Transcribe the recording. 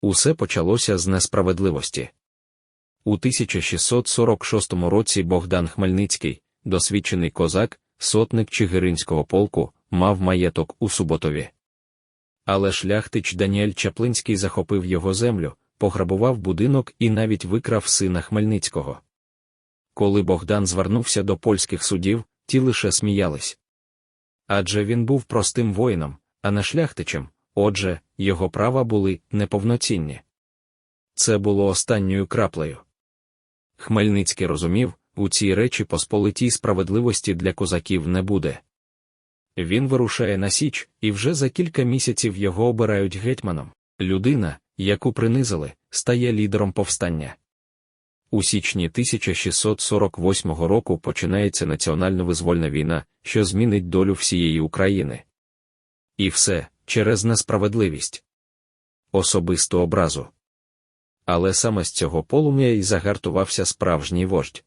Усе почалося з несправедливості. У 1646 році Богдан Хмельницький, досвідчений козак, сотник Чигиринського полку, мав маєток у Суботові. Але шляхтич Даніель Чаплинський захопив його землю, пограбував будинок і навіть викрав сина Хмельницького. Коли Богдан звернувся до польських судів, ті лише сміялись. Адже він був простим воїном, а не шляхтичем, отже, його права були неповноцінні. Це було останньою краплею. Хмельницький розумів, у цій речі посполитій справедливості для козаків не буде. Він вирушає на Січ, і вже за кілька місяців його обирають гетьманом. Людина, яку принизили, стає лідером повстання. У січні 1648 року починається національно-визвольна війна, що змінить долю всієї України. І все через несправедливість, особисту образу. Але саме з цього полум'я й загартувався справжній вождь.